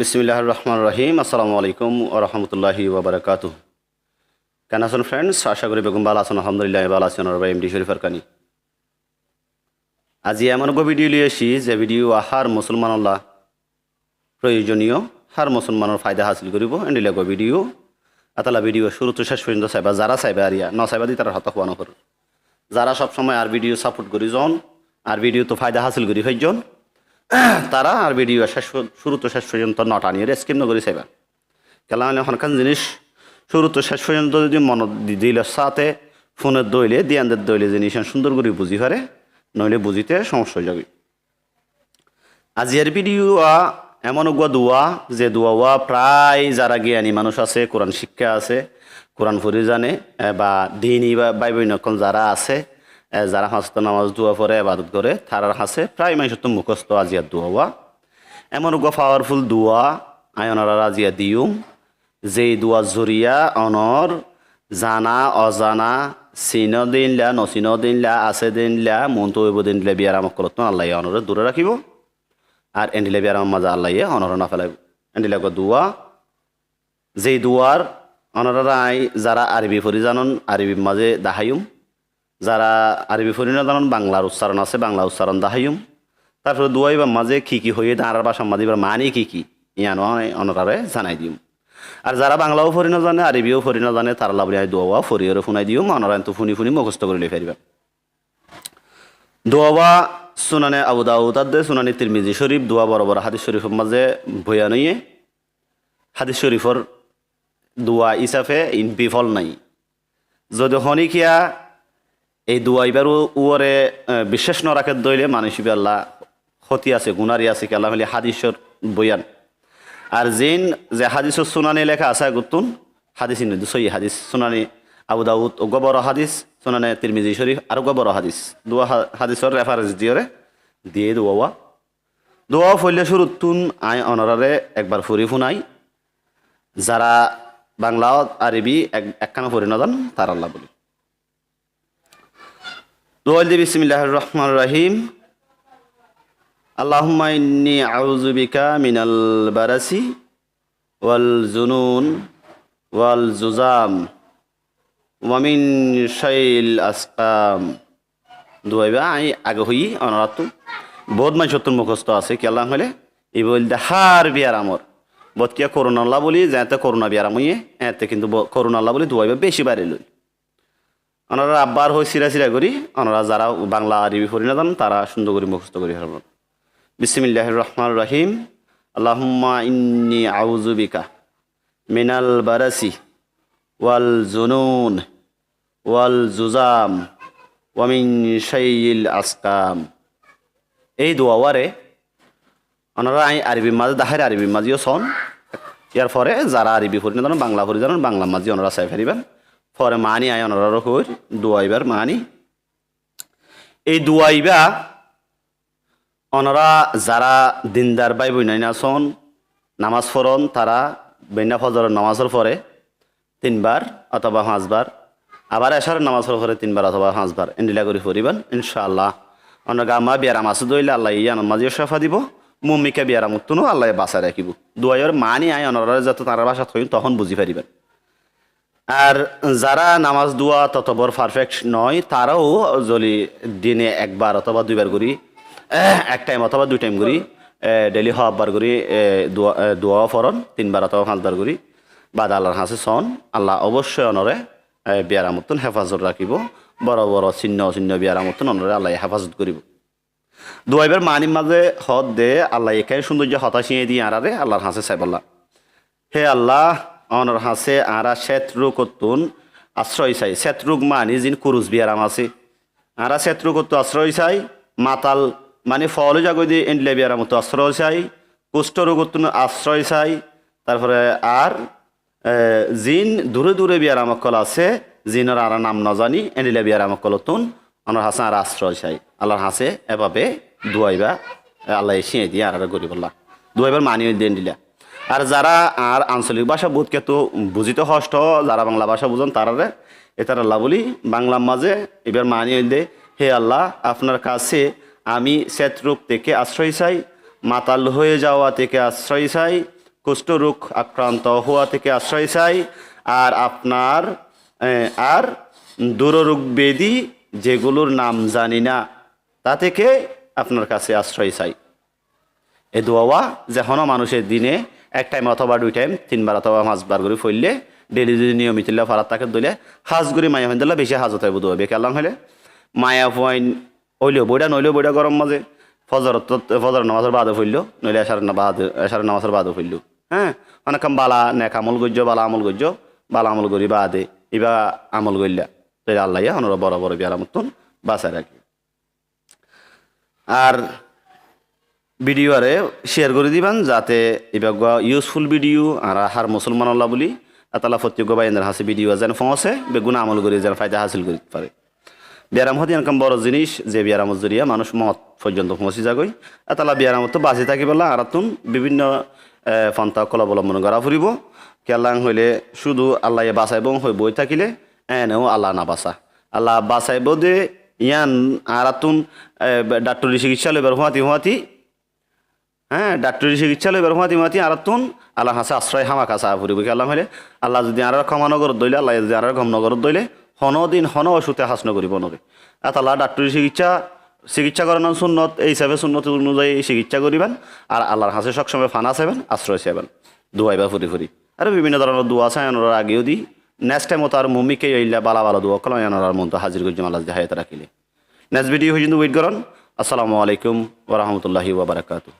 বিসমিল্লাহ রহমান রহিম আসসালামু আলাইকুম রহমতুল্লাহি ওবরাকাত কেন আছেন ফ্রেন্ডস আশা করি বেগম ভালো আছেন, আলহামদুলিল্লাহ ভালো আছেন আর এমডি শরীফার কানি আজি এমন গো ভিডিও লিয়ে আসি যে ভিডিও আহার মুসলমানল্লাহ প্রয়োজনীয়, হার মুসলমানের ফায়দা হাসিল করিব। এন্ডিলে গো ভিডিও, আতালা ভিডিও শুরু তো শেষ পর্যন্ত চাইবা, যারা চাইবা আরিয়া ন চাইবা দি তারা হতা হওয়া নকর যারা সবসময় আর ভিডিও সাপোর্ট করি জন আর ভিডিও তো ফায়দা হাসিল করি হইজন তারা আর ভিডিও শেষ শুরু তো শেষ পর্যন্ত নটা নিয়ে স্কিম নগরী চাইবা কেলা মানে হনকান জিনিস? শুরু তো শেষ পর্যন্ত যদি মন দিলে সাথে ফোনের দইলে, দিয়ানদের দইলে জিনিস সুন্দর করে বুঝি পারে নইলে বুঝিতে সমস্যা যাবে। আজিয়ার ভিডিও এমন গুয়া দোয়া, যে দোয়া প্রায় যারা জ্ঞানী মানুষ আছে, কোরআন শিক্ষা আছে, কোরআন ফুরি জানে বা দিনী বা বাই বৈনকল যারা আছে যারা হাস্ত নামাজ দোয়া পরে আবাদত করে, তারার হাসে প্রায় মানুষের তো মুখস্থ আজিয়ার দোয়া এমন গুয়া পাওয়ারফুল দোয়া আয়নারা আজিয়া দিউম। যেই দোয়া জরিয়া, অনর, জানা, অজানা চিন দিনলা নচিন দিনলা আছে দিনলা মন তো দিনলা বিয়ার আমাক কলত আল্লাহ অনরে দূরে রাখিব। আর এন্ডিলে বিয়ার মাজা আল্লাহ অনর না ফেলাইব এন্ডিলে দুয়া। যেই দুয়ার অনরাই যারা আরবি ফরি জানন আরবির মাঝে দাহাইম যারা আরবি ফরি না জানন, বাংলার উচ্চারণ আছে, বাংলা উচ্চারণ দাহাইম তারপরে দুয়াইবার মাঝে কি কি হয়ে বাসার মাঝে এবার মানে কি কি, ইয়ানো অনরারে জানাই দিম আর যারা বাংলাও ফরি না জানে, আরবিও ফরি না জানে, তারা লাভলি দোয়া ফরিয়রে শুনাই দিও অনরায়ন তো ফুনি ফুনি মুখস্থ করে ফেরিবা দোয়া সুনানে আবু দাউদ আদে সুনানি তিরমিজি শরীফ, দোয়া বড় হাদিস শরীফের মাঝে বয়া নইয়ে হাদিস শরীফর দোয়া ইসাফে ইন বিফল নাই। যদি হনিকিয়া এই দোয়া এবার উয়ারে আহ, বিশ্বাস ন রাখে দইলে মানুষ আল্লাহ ক্ষতি আছে গুনারি আছে কেলা হলে হাদিসর বয়ান। আর জিন যে হাদিসর সুনানি লেখা আছে গুতুন হাদিস সই হাদিস সুনানি আবু দাউদ গবর হাদিস সুনানে তিরমিজি শরীফ আর গবর হাদিস। দোয়া হাদিসর রেফারেন্স দিয়ে দিয়ে দোয়া দোয়া ফইলে শুরুতুন আই অনরারে একবার ফুরি ফুনাই। যারা বাংলা আরবি এক একখানা ফুরি নদান তার আল্লাহ বলি। দোয়াল বিসমিল্লাহ রহমান রহিম আল্লাহুম্মা ইন্নি আউযু বিকা মিনাল বারাসি ওয়াল জুনুন ওয়াল জুজাম ওয়া মিন শাইল আসকাম দুয়াইবা আই আগে হই বহুত সত্তর মুখস্থ আছে কি আল্লাহ হলে এই বল হার বিয়ার আমর বোধ কিয়া করোনা আল্লাহ বলি যাতে করোনা বিয়ার আমইয়ে এতে কিন্তু ব- করোনা আল্লাহ বলি দুয়াইবা বেশি বাড়ি লই ওনারা আব্বার হই সিরা সিরা করি ওনারা যারা বাংলা আরবি পড়ি না তারা সুন্দর করে মুখস্থ করি হারবেন বিসমিল্লাহ রহমান রহিম। আল্লাহুম্মা ইন্নি আউজুবিকা মিনাল বারাসি ওয়াল জুনুন ওয়াল জুজাম ওয়ামিন শাইল আসকাম। এই দোয়ারে ওনারা আই আরবি মাঝে দাহের আরবি মাঝিও সন ইয়ার পরে যারা আরবি পড়ি না বাংলা পড়ি বাংলা মাঝি ওনারা চাই ফেরিবেন পরে মানি আই ওনারা হই দুয়াইবার মানি। এই দুয়াইবা ওনারা যারা দিনদার বাই বইনাই না সন নামাজ পড়ন তারা বেনা ফজরের নামাজের পরে তিনবার অথবা পাঁচবার, আবার এসার নামাজের পরে তিনবার অথবা পাঁচবার এন্ডিলা করে ফুরিবেন ইনশাআল্লাহ। অন্য গামা বিয়ারাম আছে দইলে আল্লাহ ইয়ান মাঝিও সাফা দিব মুমিকে বিয়ারাম উত্তনো আল্লাহ বাসা রাখিব। দুয়াইয়ের মানি আয় অনরা যাতে তারা বাসা থইন তখন বুঝি পারিবেন আর যারা নামাজ দোয়া তত বড় পারফেক্ট নয়, তারাও যদি দিনে একবার অথবা দুইবার করি এক টাইম অথবা দুই টাইম করি ডেলি হবার করি দোয়া ফরন তিনবার অথবা পাঁচবার করি, বাদ আল্লাহর হাসে সন আল্লাহ অবশ্যই অনরে বিয়ার মতন হেফাজত রাখিব, বড় বড় চিহ্ন চিহ্ন বিয়ার মতন অনরে আল্লাহ হেফাজত করিব। দুয়াইবার মানির মাঝে হদ দে, আল্লাহ একাই সৌন্দর্য হতাশিয়ে দিয়ে আরারে আল্লাহর হাসে সাইবাল্লাহ। হে আল্লাহ অনর হাসে আরা শত্রু কতুন আশ্রয় চাই। শত্রুক মানি জিন কুরুজ বিয়ারাম আছে। আরা শত্রু কত্তু আশ্রয় চাই, মাতাল মানে ফল জাগই দিয়ে এন্ডলে বিয়ারাম তো আশ্রয় চাই, কুষ্ঠ রোগতুন আশ্রয় চাই, তারপরে আর জিন দূরে দূরে বিয়ারাম কল আছে, জিনের আর নাম ন জানি এন্ডিলে বিয়ারাম কলতুন, অনর হাসে আর আশ্রয় চাই। আল্লাহর হাসে এভাবে দুয়াইবা আল্লাহ এসিয়ে দিয়ে আর গরিব আল্লাহ দুয়াইবার মানি দেন দিলা আর যারা আর আঞ্চলিক ভাষা বোধকে তো বুঝিতে হষ্ট যারা বাংলা ভাষা বুঝেন তারারে এটার আল্লাহ বলি বাংলার মাঝে এবার মানিয়ে দে হে আল্লাহ আপনার কাছে আমি শত্রুক থেকে আশ্রয় চাই মাতাল হয়ে যাওয়া থেকে আশ্রয় চাই কুষ্ঠরোগ আক্রান্ত হওয়া থেকে আশ্রয় চাই আর আপনার এ, আর দুররোগ বেদি যেগুলোর নাম জানি না তা থেকে আপনার কাছে আশ্রয় চাই। এই দোয়া যেখনও মানুষের দিনে এক টাইম অথবা দুই টাইম তিনবার অথবা পাঁচবার করে ফইললে ডেলি যদি নিয়মিত ফারাত তাকে দিলে হাজ করে মায়া হইন দিলে বেশি হাজত হইব দোয়া বেকার লাং হলে মায়া ফইন হইলেও বইটা, নইলেও বইটা গরম মাঝে। ফজর ফজর নামাজের বাদে ফইল নইলে এসার বাদ এসার নামাজের বাদে ফইল হ্যাঁ? অনেকক্ষণ বালা নেক আমল গজ্য বালা আমল গজ্য বালা আমল করি বাদে, ইবা আমল গইলা তাই আল্লাহ অনরা বড় বড় বিয়ার মতন বাঁচায় রাখি। আর ভিডিও আরে শেয়ার করে দিবেন যাতে এবার ইউজফুল ভিডিও আর হার মুসলমান আল্লাহ বলি আতালা ফত্যজ্ঞ বাইন্দার হাসি ভিডিও যেন পৌঁছে বেগুন আমল করে, যেন ফায়দা হাসিল করতে পারে। ব্যায়াম হতে এরকম বড় জিনিস যে ব্যায়ামের জরিয়া মানুষ মত পর্যন্ত পৌঁছে যাগই আতালা ব্যায়াম তো বাঁচি থাকি বলা, আর তুন বিভিন্ন পন্থা কল অবলম্বন করা ফুরিব কেলাং হইলে শুধু আল্লাহ বাঁচাইব হই বই থাকিলে, এনেও আল্লাহ না বাঁচা। আল্লাহ বাঁচাইব দে, ইয়ান আর তুন ডাক্তরি চিকিৎসালয় বের হুয়াতি হ্যাঁ ডাক্তারি চিকিৎসালয় বের হুয়াতি হুয়াতি আর তুন আল্লাহ হাসে আশ্রয় হামা কাছা ফুরিব কি আল্লাহ হইলে। আল্লাহ যদি আর ক্ষমা নগর দইলে, আল্লাহ যদি আর ক্ষম নগর দইলে, হন দিন হন ওষুধে হাস নকরিব নরে আর আল্লাহ ডাক্তারি চিকিৎসা চিকিৎসা করানোর সুন্নত, এই হিসাবে সুন্নত অনুযায়ী চিকিৎসা করিবেন, আর আল্লাহর হাসে সবসময় ফানা চাইবেন, আশ্রয় চাইবেন, দোয়াইবা ফুরি ফুরি। আর বিভিন্ন ধরনের দোয়া চাই আনার আগেও দি। নেক্সট টাইম তার মম্মিকে ইল্লা বালা বালা দোয়া কলাম আনার মন তো হাজির করছি আল্লাহ হায়াত রাখিলে। নেক্সট ভিডিও হয়ে ওয়েট করুন। আসসালামু আলাইকুম ওরহমতুল্লাহি ওবরাকাতু